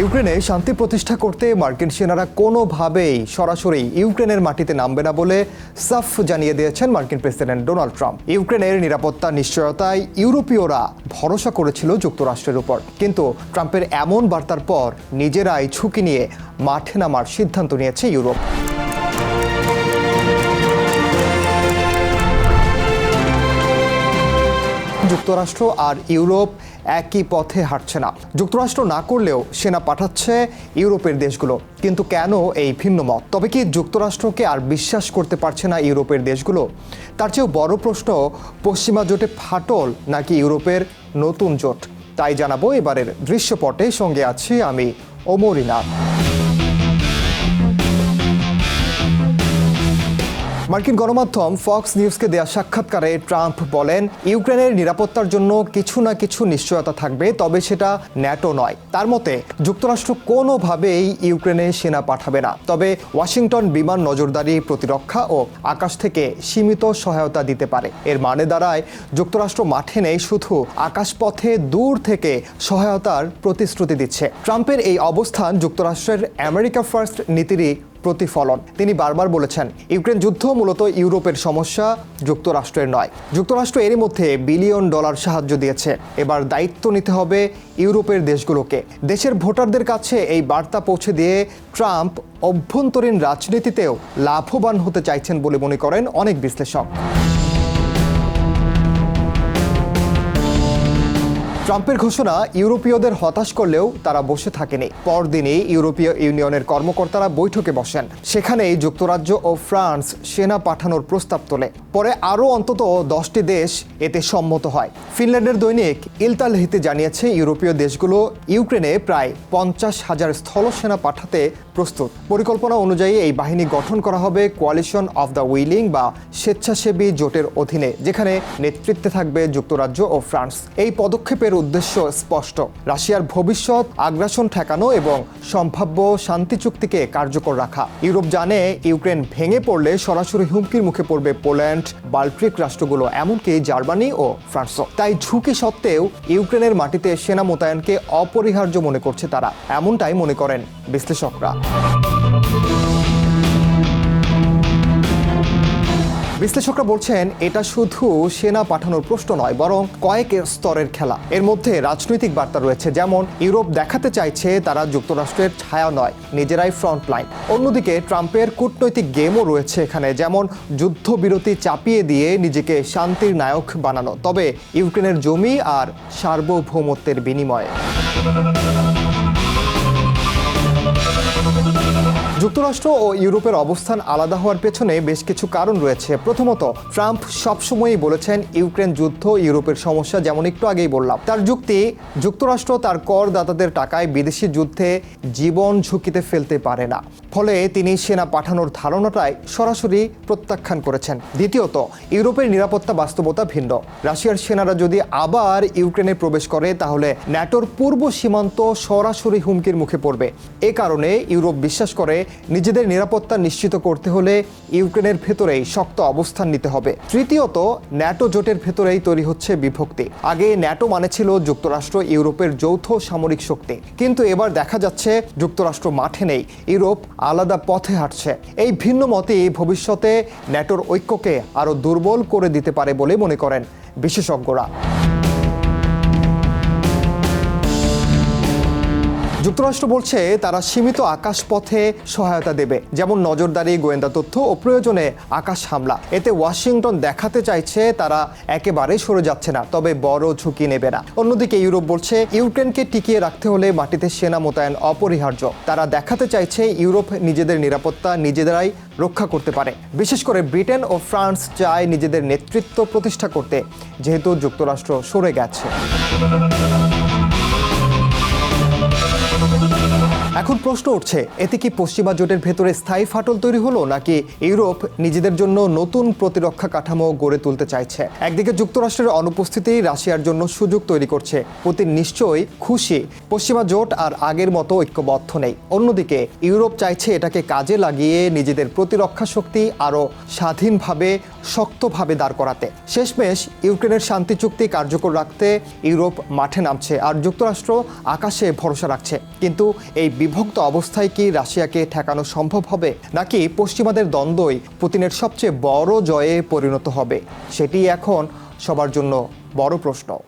ইউক্রেনে শান্তি প্রতিষ্ঠা করতে মার্কিন সেনারা কোনোভাবেই সরাসরি ইউক্রেনের মাটিতে নামবে না বলে সাফ জানিয়ে দিয়েছেন মার্কিন প্রেসিডেন্ট ডোনাল্ড ট্রাম্প। ইউক্রেনের নিরাপত্তা নিশ্চয়তায় ইউরোপীয়রা ভরসা করেছিল যুক্তরাষ্ট্রের উপর। কিন্তু ট্রাম্পের এমন বার্তার পর নিজেরাই ঝুঁকি নিয়ে মাঠে নামার সিদ্ধান্ত নিয়েছে ইউরোপ। যুক্তরাষ্ট্র আর ইউরোপ একই পথে হাঁটছে না। যুক্তরাষ্ট্র না করলেও সেনা পাঠাচ্ছে ইউরোপের দেশগুলো। কিন্তু কেন এই ভিন্ন মত? তবে কি যুক্তরাষ্ট্রকে আর বিশ্বাস করতে পারছে না ইউরোপের দেশগুলো? তার চেয়েও বড় প্রশ্ন, পশ্চিমা জোটে ফাটল নাকি ইউরোপের নতুন জোট? তাই জানাব এবারের দৃশ্যপটে। সঙ্গে আছি আমি ওমরিনা মার্কিন গণমাধ্যম ফক্স নিউজকে দেয়া সাক্ষাৎকারে ট্রাম্প বলেন, ইউক্রেনের নিরাপত্তার জন্য কিছু না কিছু নিশ্চয়তা থাকবে, তবে সেটা ন্যাটো নয়। তার মতে, যুক্তরাষ্ট্র কোনোভাবেই ইউক্রেনে সেনা পাঠাবে না। তবে ওয়াশিংটন বিমান নজরদারি প্রতিরক্ষা ও আকাশ থেকে সীমিত সহায়তা দিতে পারে। এর মানে দাঁড়ায়, যুক্তরাষ্ট্র মাঠে নেই, শুধু আকাশপথে দূর থেকে সহায়তার প্রতিশ্রুতি দিচ্ছে। ট্রাম্পের এই অবস্থান যুক্তরাষ্ট্রের আমেরিকা ফার্স্ট নীতিরই প্রতিফলন। তিনি বারবার বলেছেন, ইউক্রেন যুদ্ধ মূলত ইউরোপের সমস্যা, যুক্তরাষ্ট্রের নয়। যুক্তরাষ্ট্র এরই মধ্যে বিলিয়ন ডলার সাহায্য দিয়েছে। এবার দায়িত্ব নিতে হবে ইউরোপের দেশগুলোকে। দেশের ভোটারদের কাছে এই বার্তা পৌঁছে দিয়ে ট্রাম্প অভ্যন্তরীণ রাজনীতিতেও লাভবান হতে চাইছেন বলে মনে করেন অনেক বিশ্লেষক। ট্রাম্পের ঘোষণা, ইউরোপীয়দের হতাশ করলেও তারা বসে থাকেনি। পরদিনই ইউরোপীয় ইউনিয়নের কর্মকর্তারা বৈঠকে বসেন। সেখানেই যুক্তরাজ্য ও ফ্রান্স সেনা পাঠানোর প্রস্তাব তোলে। পরে আরও অন্তত দশটি দেশ এতে সম্মত হয়। ফিনল্যান্ডের দৈনিক ইলতালহিতে জানিয়েছে, ইউরোপীয় দেশগুলো ইউক্রেনে প্রায় পঞ্চাশ হাজার স্থলসেনা পাঠাতে প্রস্তুত। পরিকল্পনা অনুযায়ী এই বাহিনী গঠন করা হবে কোয়ালিশন অফ দ্য উইলিং বা স্বেচ্ছাসেবী জোটের অধীনে, যেখানে নেতৃত্বে থাকবে যুক্তরাজ্য ও ফ্রান্স। এই পদক্ষেপের উদ্দেশ্য স্পষ্ট। রাশিয়ার ভবিষ্যৎ, আগ্রাসন ঠেকানো এবং সম্ভাব্য শান্তি চুক্তিকে কার্যকর রাখা। ইউরোপ জানে ইউক্রেন ভেঙে পড়লে সরাসরি হুমকির মুখে পড়বে পোল্যান্ড, বাল্টিক রাষ্ট্রগুলো, এমনকি জার্মানি ও ফ্রান্সও। তাই ঝুঁকি সত্ত্বেও ইউক্রেনের মাটিতে সেনা মোতায়েনকে অপরিহার্য মনে করছে তারা। এমনটাই মনে করেন বিশ্লেষকরা। বিশ্লেষকরা বলছেন, এটা শুধু সেনা পাঠানোর প্রশ্ন নয়, বরং কয়েক স্তরের খেলা। এর মধ্যে রাজনৈতিক বার্তা রয়েছে, যেমন, ইউরোপ দেখাতে চাইছে তারা যুক্তরাষ্ট্রের ছায়া নয়, নিজেরাই ফ্রন্ট লাইন। অন্যদিকে, ট্রাম্পের কূটনৈতিক গেমও রয়েছে এখানে, যেমন, যুদ্ধবিরতি চাপিয়ে দিয়ে নিজেকে শান্তির নায়ক বানানো। তবে, ইউক্রেনের জমি আর সার্বভৌমত্বের বিনিময়ে। যুক্তরাষ্ট্র ও ইউরোপের অবস্থান আলাদা হওয়ার পেছনে বেশ কিছু কারণ রয়েছে। প্রথমত, ট্রাম্প সবসময়ই বলেছেন ইউক্রেন যুদ্ধ ইউরোপের সমস্যা যেমন একটু আগেই বললাম। তার যুক্তি, যুক্তরাষ্ট্র তার করদাতাদের টাকায় বিদেশি যুদ্ধে জীবন ঝুঁকিতে ফেলতে পারে না। ফলে তিনি সেনা পাঠানোর ধারণাটাই সরাসরি প্রত্যাখ্যান করেছেন। দ্বিতীয়ত, ইউরোপের নিরাপত্তা বাস্তবতা ভিন্ন। রাশিয়ার সেনারা যদি আবার ইউক্রেনে প্রবেশ করে, তাহলে ন্যাটোর পূর্ব সীমান্ত সরাসরি হুমকির মুখে পড়বে। এ কারণে ইউরোপ বিশ্বাস করে নিজেদের নিরাপত্তা নিশ্চিত করতে হলে ইউক্রেনের ভেতরেই শক্ত অবস্থান নিতে হবে। তৃতীয়ত, ন্যাটো জোটের ভেতরেই তৈরি হচ্ছে বিভক্তি। আগে ন্যাটো মানে ছিল যুক্তরাষ্ট্র, ইউরোপের যৌথ সামরিক শক্তি। কিন্তু এবার দেখা যাচ্ছে যুক্তরাষ্ট্র মাঠে নেই, ইউরোপ আলাদা পথে হাঁটছে। এই ভিন্ন মতই ভবিষ্যতে ন্যাটোর ঐক্যকে আরও দুর্বল করে দিতে পারে বলে মনে করেন বিশেষজ্ঞরা। যুক্তরাষ্ট্র বলছে তারা সীমিত আকাশপথে সহায়তা দেবে, যেমন নজরদারি, গোয়েন্দা তথ্য ও প্রয়োজনে আকাশ হামলা। এতে ওয়াশিংটন দেখাতে চাইছে তারা একেবারে সরে যাচ্ছে না, তবে বড় ঝুঁকি নেবে না। অন্যদিকে ইউরোপ বলছে ইউক্রেনকে টিকিয়ে রাখতে হলে মাটিতে সেনা মোতায়েন অপরিহার্য। তারা দেখাতে চাইছে ইউরোপ নিজেদের নিরাপত্তা নিজেদেরাই রক্ষা করতে পারে। বিশেষ করে ব্রিটেন ও ফ্রান্স চায় নিজেদের নেতৃত্ব প্রতিষ্ঠা করতে, যেহেতু যুক্তরাষ্ট্র সরে গেছে। এখন প্রশ্ন উঠছে, এতে কি পশ্চিমা জোটের ভেতরে স্থায়ী ফাটল তৈরি হলো নাকি ইউরোপ নিজেদের জন্য নতুন প্রতিরক্ষা কাঠামো গড়ে তুলতে চাইছে? একদিকে যুক্তরাষ্ট্রের অনুপস্থিতি রাশিয়ার জন্য সুযোগ তৈরি করছে পুতিন নিশ্চয়ই খুশি, পশ্চিমা জোট আর আগের মতো ঐক্যবদ্ধ নেই। অন্যদিকে ইউরোপ চাইছে এটাকে কাজে লাগিয়ে নিজেদের প্রতিরক্ষা শক্তি আরও স্বাধীনভাবে শক্তভাবে দাঁড় করাতে। শেষমেশ ইউক্রেনের শান্তি চুক্তি কার্যকর রাখতে ইউরোপ মাঠে নামছে আর যুক্তরাষ্ট্র আকাশে ভরসা রাখছে। কিন্তু এই বিভক্ত অবস্থায় কি রাশিয়াকে ঠেকানো সম্ভব হবে? নাকি পশ্চিমাদের দ্বন্দ্বই পুতিনের সবচেয়ে বড় জয়ে পরিণত হবে? সেটি এখন সবার জন্য বড় প্রশ্ন।